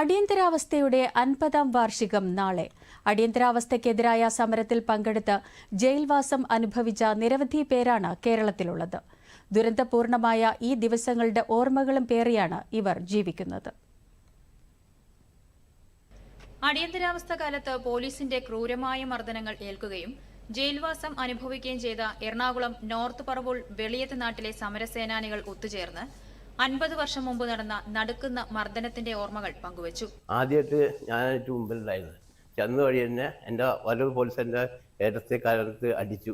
അടിയന്തരാവസ്ഥയുടെ അൻപതാം വാർഷികം നാളെ. അടിയന്തരാവസ്ഥയ്ക്കെതിരായ സമരത്തിൽ പങ്കെടുത്ത് ജയിൽവാസം അനുഭവിച്ച നിരവധി പേരാണ് കേരളത്തിലുള്ളത്. ദുരന്തപൂർണമായ ഈ ദിവസങ്ങളുടെ ഓർമ്മകളും പേറിയാണ് ഇവർ ജീവിക്കുന്നത്. അടിയന്തരാവസ്ഥ കാലത്ത് പോലീസിന്റെ ക്രൂരമായ മർദ്ദനങ്ങൾ ഏൽക്കുകയും ജയിൽവാസം അനുഭവിക്കുകയും ചെയ്ത എറണാകുളം നോർത്ത് പറവൂൾ വെളിയത്ത് നാട്ടിലെ സമരസേനാനികൾ ഒത്തുചേർന്ന് അൻപത് വർഷം മുമ്പ് നടന്ന നടുക്കുന്ന മർദ്ദനത്തിന്റെ ഓർമ്മകൾ പങ്കുവച്ചു. ആദ്യമായിട്ട് ഞാനായിട്ട് മുമ്പിലുണ്ടായിരുന്നു. ചെന്ന വഴി തന്നെ എന്റെ വലത് പോലീസ് എന്റെ ഏറ്റത്തെ കാലത്ത് അടിച്ചു.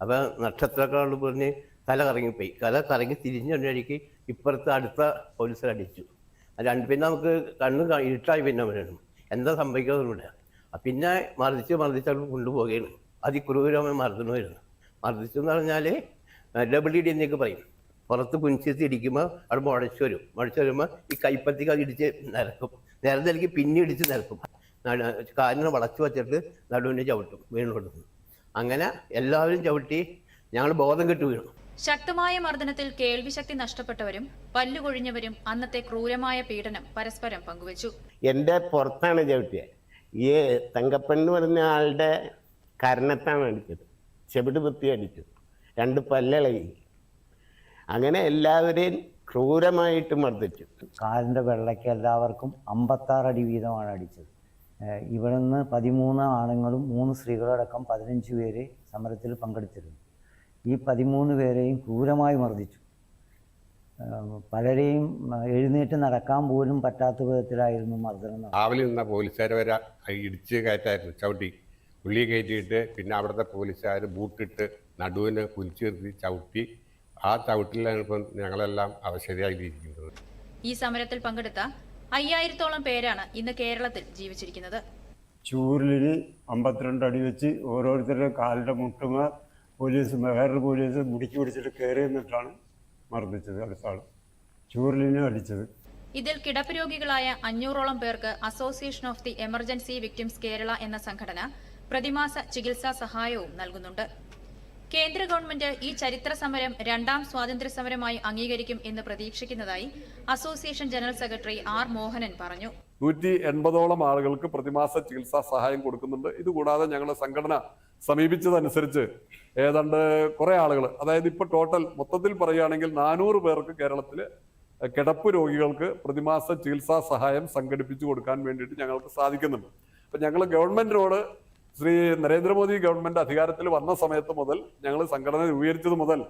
അപ്പം നക്ഷത്രക്കാരോട് പറഞ്ഞ് തല കറങ്ങിപ്പോയി. തല കറങ്ങി തിരിഞ്ഞ വഴിക്ക് ഇപ്പുറത്ത് അടുത്ത പോലീസിൽ അടിച്ചു. രണ്ട് പിന്നെ നമുക്ക് കണ്ണ് ഇരുട്ടായി പിന്നെ വരണം. എന്താ സംഭവിക്കാതെ പിന്നെ മർദ്ദിച്ച് മർദ്ദിച്ച് അവിടെ കൊണ്ടുപോവുകയാണ്. അതിക്രൂരമായി മർദ്ദനമായിരുന്നു. മർദ്ദിച്ചു എന്ന് പറഞ്ഞാൽ ഡബിൾ ഇ ഡി എന്നൊക്കെ പറയും. പുറത്ത് കുഞ്ചിച്ച് ഇടിക്കുമ്പോൾ അവിടെ മുഴച്ചു വരും. മുഴച്ചു വരുമ്പോൾ ഈ കൈപ്പത്തിക്ക് അത് ഇടിച്ച് നിരക്കും. നിരന്തലിക്ക് പിന്നെ ഇടിച്ച് നിരക്കും. കാലിനെ വളച്ചു വച്ചിട്ട് നടുവിനെ ചവിട്ടും വീണ് കൊടുക്കും. അങ്ങനെ എല്ലാവരും ചവിട്ടി ഞങ്ങൾ ബോധം കെട്ട് വീണു. ശക്തമായ മർദ്ദനത്തിൽ കേൾവിശക്തി നഷ്ടപ്പെട്ടവരും പല്ലുകൊഴിഞ്ഞവരും അന്നത്തെ ക്രൂരമായ പീഡനം പരസ്പരം പങ്കുവച്ചു. എന്റെ പുറത്താണ് ചവിട്ടിയത് ഈ തങ്കപ്പൻ എന്ന് പറഞ്ഞ ആളുടെ കരണത്താണ് അടിച്ചത്. ചെവിട് കുത്തി അടിച്ചു രണ്ട് പല്ലിളകി അങ്ങനെ എല്ലാവരെയും ക്രൂരമായിട്ട് മർദ്ദിച്ചു. കാലിന്റെ വെള്ളയ്ക്ക് എല്ലാവർക്കും അമ്പത്താറ് അടി വീതമാണ് അടിച്ചത്. ഇവിടെ ഇവിടുന്ന് പതിമൂന്ന് ആണുങ്ങളും മൂന്ന് സ്ത്രീകളടക്കം പതിനഞ്ച് പേര് സമരത്തിൽ പങ്കെടുത്തിരുന്നു. ഈ പതിമൂന്ന് പേരെയും ക്രൂരമായി മർദ്ദിച്ചു. പലരെയും എഴുന്നേറ്റ് നടക്കാൻ പോലും പറ്റാത്ത വിധത്തിലായിരുന്നു മർദ്ദനം രാവിലെ നിന്ന പോലീസുകാർ വരെ ഇടിച്ച് കയറ്റായിരുന്നു ചവിട്ടി. ഉള്ളി കയറ്റിയിട്ട് പിന്നെ അവിടുത്തെ പോലീസുകാർ ബൂട്ടിട്ട് നടുവിന് കുലിച്ചു നിർത്തി ചവിട്ടി ആ ചവിട്ടിലാണ് ഇപ്പം ഞങ്ങളെല്ലാം അവശതയായിരിക്കുന്നത് ഈ സമരത്തിൽ പങ്കെടുത്ത അയ്യായിരത്തോളം പേരാണ് ഇന്ന് കേരളത്തിൽ ജീവിച്ചിരിക്കുന്നത്. ചൂരിൽ അമ്പത്തിരണ്ട് അടി വെച്ച് ഓരോരുത്തരുടെ കാലിന്റെ മുട്ടുമ പോലീസ് വേറൊരു പോലീസ് മുടിക്ക് പിടിച്ചിട്ട് കയറി എന്നിട്ടാണ് മർദ്ദിച്ചത് അടുത്ത ആൾ ചൂരലിനെ അടിച്ചത്. ഇതിൽ കിടപ്പ് രോഗികളായ അഞ്ഞൂറോളം പേർക്ക് association of the emergency victims Kerala എന്ന സംഘടന പ്രതിമാസ ചികിത്സാ സഹായവും നൽകുന്നുണ്ട്. കേന്ദ്ര ഗവൺമെന്റ് ഈ ചരിത്ര സമരം രണ്ടാം സ്വാതന്ത്ര്യ സമരമായി അംഗീകരിക്കും എന്ന് പ്രതീക്ഷിക്കുന്നതായി association general secretary R Mohanan പറഞ്ഞു. നൂറ്റി എൺപതോളം ആളുകൾക്ക് പ്രതിമാസ ചികിത്സാ സഹായം കൊടുക്കുന്നുണ്ട്. ഇതുകൂടാതെ ഞങ്ങളുടെ സംഘടന സമീപിച്ചതനുസരിച്ച് ഏതാണ്ട് കുറെ ആളുകൾ അതായത് ഇപ്പൊ ടോട്ടൽ മൊത്തത്തിൽ പറയുകയാണെങ്കിൽ നാനൂറ് പേർക്ക് കേരളത്തിൽ കിടപ്പ് രോഗികൾക്ക് പ്രതിമാസ ചികിത്സാ സഹായം സംഘടിപ്പിച്ചു കൊടുക്കാൻ വേണ്ടിയിട്ട് ഞങ്ങൾക്ക് സാധിക്കുന്നുണ്ട്. അപ്പൊ ഞങ്ങൾ ഗവൺമെന്റിനോട് ശ്രീ നരേന്ദ്രമോദി ഗവൺമെന്റ് അധികാരത്തിൽ വന്ന സമയത്ത് മുതൽ ഞങ്ങൾ സംഘടന രൂപീകരിച്ചത് മുതൽ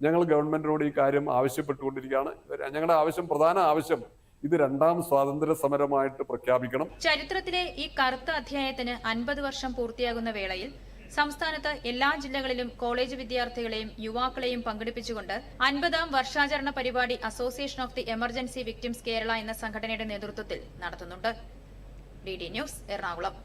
ഞങ്ങൾ ഗവൺമെന്റിനോട് ഈ കാര്യം ആവശ്യപ്പെട്ടുകൊണ്ടിരിക്കുകയാണ്. ഞങ്ങളുടെ ആവശ്യം പ്രധാന ആവശ്യം ഇത് രണ്ടാം സ്വാതന്ത്ര്യ സമരമായിട്ട് പ്രഖ്യാപിക്കണം. ചരിത്രത്തിലെ ഈ കറുത്ത അധ്യായത്തിന് അൻപത് വർഷം പൂർത്തിയാകുന്ന വേളയിൽ സംസ്ഥാനത്ത് എല്ലാ ജില്ലകളിലും കോളേജ് വിദ്യാർത്ഥികളെയും യുവാക്കളെയും പങ്കെടുപ്പിച്ചുകൊണ്ട് അൻപതാം വർഷാചരണ പരിപാടി association of the emergency victims Kerala എന്ന സംഘടനയുടെ നേതൃത്വത്തിൽ നടത്തുന്നുണ്ട്. D D news Ernakulam.